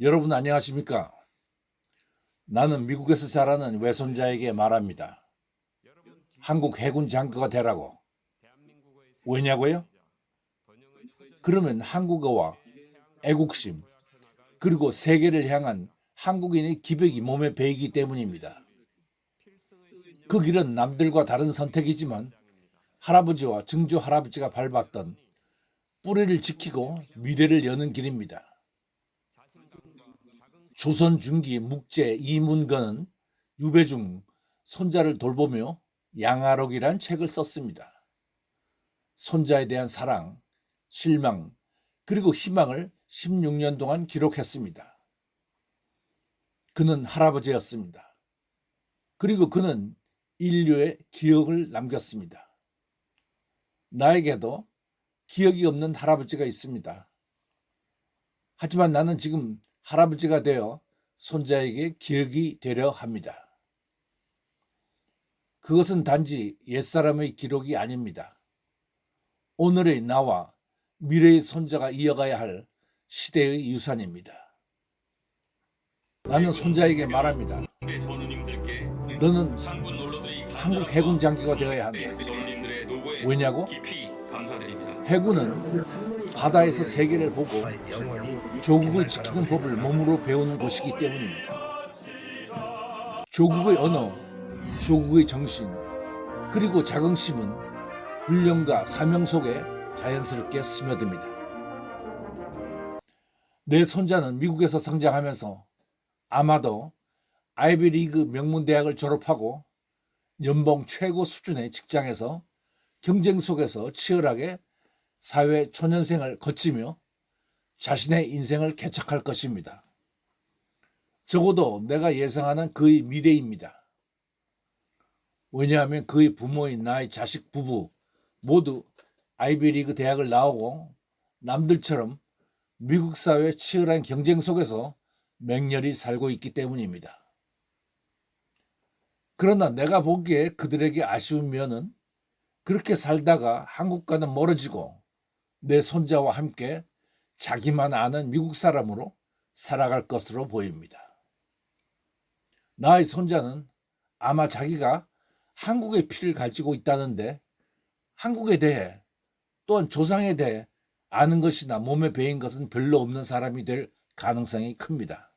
여러분 안녕하십니까? 나는 미국에서 자라는 외손자에게 말합니다. 한국 해군 장교가 되라고. 왜냐고요? 그러면 한국어와 애국심 그리고 세계를 향한 한국인의 기백이 몸에 배이기 때문입니다. 그 길은 남들과 다른 선택이지만 할아버지와 증조 할아버지가 밟았던 뿌리를 지키고 미래를 여는 길입니다. 조선 중기 묵제 이문건은 유배중 손자를 돌보며 양아록이란 책을 썼습니다. 손자에 대한 사랑, 실망, 그리고 희망을 16년 동안 기록했습니다. 그는 할아버지였습니다. 그리고 그는 인류의 기억을 남겼습니다. 나에게도 기억이 없는 할아버지가 있습니다. 하지만 나는 지금 할아버지가 되어 손자에게 기억이 되려 합니다. 그것은 단지 옛사람의 기록이 아닙니다. 오늘의 나와 미래의 손자가 이어가야 할 시대의 유산입니다. 나는 손자에게 말합니다. 너는 한국 해군 장교가 되어야 한다. 네, 노고에 왜냐고? 해군은 바다에서 세계를 보고 조국을 지키는 법을 몸으로 배우는 곳이기 때문입니다. 조국의 언어, 조국의 정신, 그리고 자긍심은 훈련과 사명 속에 자연스럽게 스며듭니다. 내 손자는 미국에서 성장하면서 아마도 아이비리그 명문대학을 졸업하고 연봉 최고 수준의 직장에서 경쟁 속에서 치열하게 사회 초년생을 거치며 자신의 인생을 개척할 것입니다. 적어도 내가 예상하는 그의 미래입니다. 왜냐하면 그의 부모인 나의 자식 부부 모두 아이비리그 대학을 나오고 남들처럼 미국 사회 치열한 경쟁 속에서 맹렬히 살고 있기 때문입니다. 그러나 내가 보기에 그들에게 아쉬운 면은 그렇게 살다가 한국과는 멀어지고 내 손자와 함께 자기만 아는 미국 사람으로 살아갈 것으로 보입니다. 나의 손자는 아마 자기가 한국의 피를 가지고 있다는데 한국에 대해 또한 조상에 대해 아는 것이나 몸에 배인 것은 별로 없는 사람이 될 가능성이 큽니다.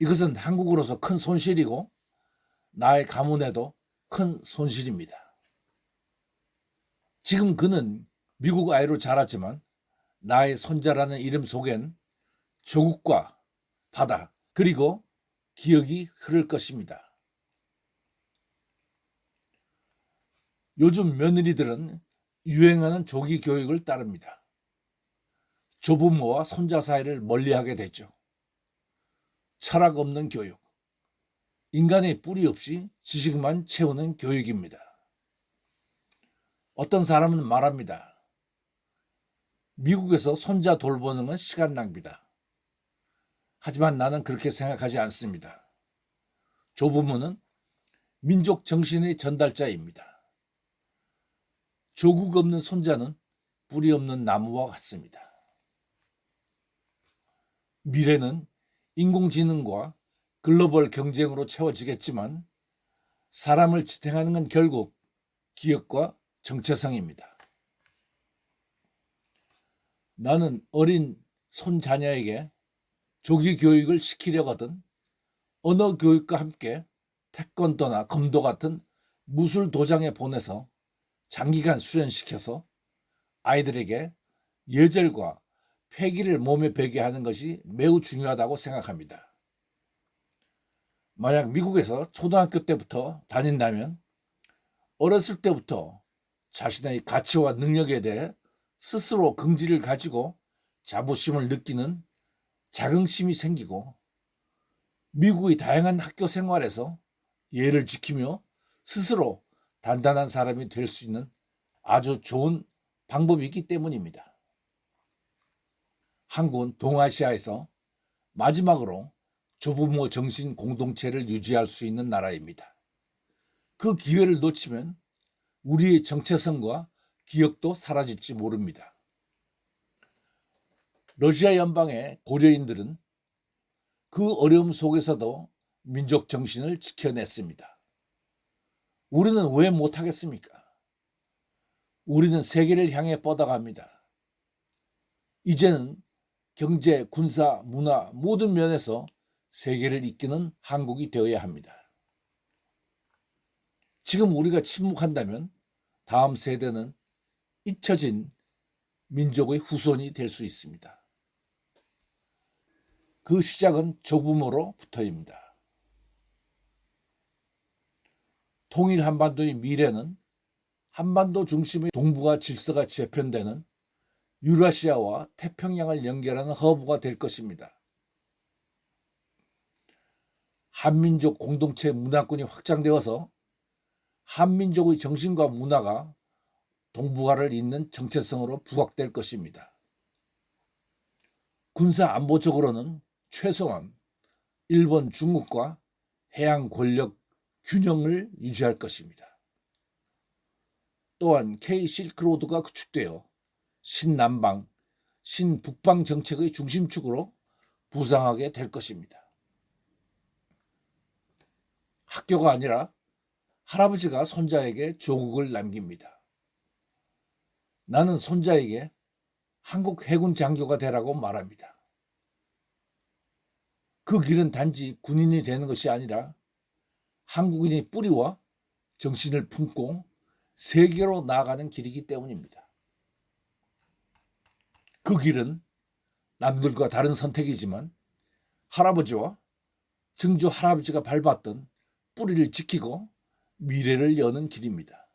이것은 한국으로서 큰 손실이고 나의 가문에도 큰 손실입니다. 지금 그는 미국 아이로 자랐지만 나의 손자라는 이름 속엔 조국과 바다 그리고 기억이 흐를 것입니다. 요즘 며느리들은 유행하는 조기 교육을 따릅니다. 조부모와 손자 사이를 멀리하게 됐죠. 철학 없는 교육, 인간의 뿌리 없이 지식만 채우는 교육입니다. 어떤 사람은 말합니다. 미국에서 손자 돌보는 건 시간 낭비다. 하지만 나는 그렇게 생각하지 않습니다. 조부모는 민족 정신의 전달자입니다. 조국 없는 손자는 뿌리 없는 나무와 같습니다. 미래는 인공지능과 글로벌 경쟁으로 채워지겠지만 사람을 지탱하는 건 결국 기업과 정체성입니다. 나는 어린 손자녀에게 조기 교육을 시키려거든 언어 교육과 함께 태권도나 검도 같은 무술 도장에 보내서 장기간 수련시켜서 아이들에게 예절과 패기를 몸에 배게 하는 것이 매우 중요하다고 생각합니다. 만약 미국에서 초등학교 때부터 다닌다면 어렸을 때부터 자신의 가치와 능력에 대해 스스로 긍지를 가지고 자부심을 느끼는 자긍심이 생기고 미국의 다양한 학교 생활에서 예를 지키며 스스로 단단한 사람이 될 수 있는 아주 좋은 방법이기 때문입니다. 한국은 동아시아에서 마지막으로 조부모 정신 공동체를 유지할 수 있는 나라입니다. 그 기회를 놓치면 우리의 정체성과 기억도 사라질지 모릅니다. 러시아 연방의 고려인들은 그 어려움 속에서도 민족 정신을 지켜냈습니다. 우리는 왜 못하겠습니까? 우리는 세계를 향해 뻗어갑니다. 이제는 경제, 군사, 문화 모든 면에서 세계를 이끄는 한국이 되어야 합니다. 지금 우리가 침묵한다면 다음 세대는 잊혀진 민족의 후손이 될 수 있습니다. 그 시작은 조부모로부터입니다. 통일 한반도의 미래는 한반도 중심의 동북아 질서가 재편되는 유라시아와 태평양을 연결하는 허브가 될 것입니다. 한민족 공동체 문화권이 확장되어서 한민족의 정신과 문화가 동북아를 잇는 정체성으로 부각될 것입니다. 군사 안보적으로는 최소한 일본, 중국과 해양 권력 균형을 유지할 것입니다. 또한 K 실크로드가 구축되어 신남방, 신북방 정책의 중심축으로 부상하게 될 것입니다. 학교가 아니라 할아버지가 손자에게 조국을 남깁니다. 나는 손자에게 한국 해군 장교가 되라고 말합니다. 그 길은 단지 군인이 되는 것이 아니라 한국인의 뿌리와 정신을 품고 세계로 나아가는 길이기 때문입니다. 그 길은 남들과 다른 선택이지만 할아버지와 증조 할아버지가 밟았던 뿌리를 지키고 미래를 여는 길입니다.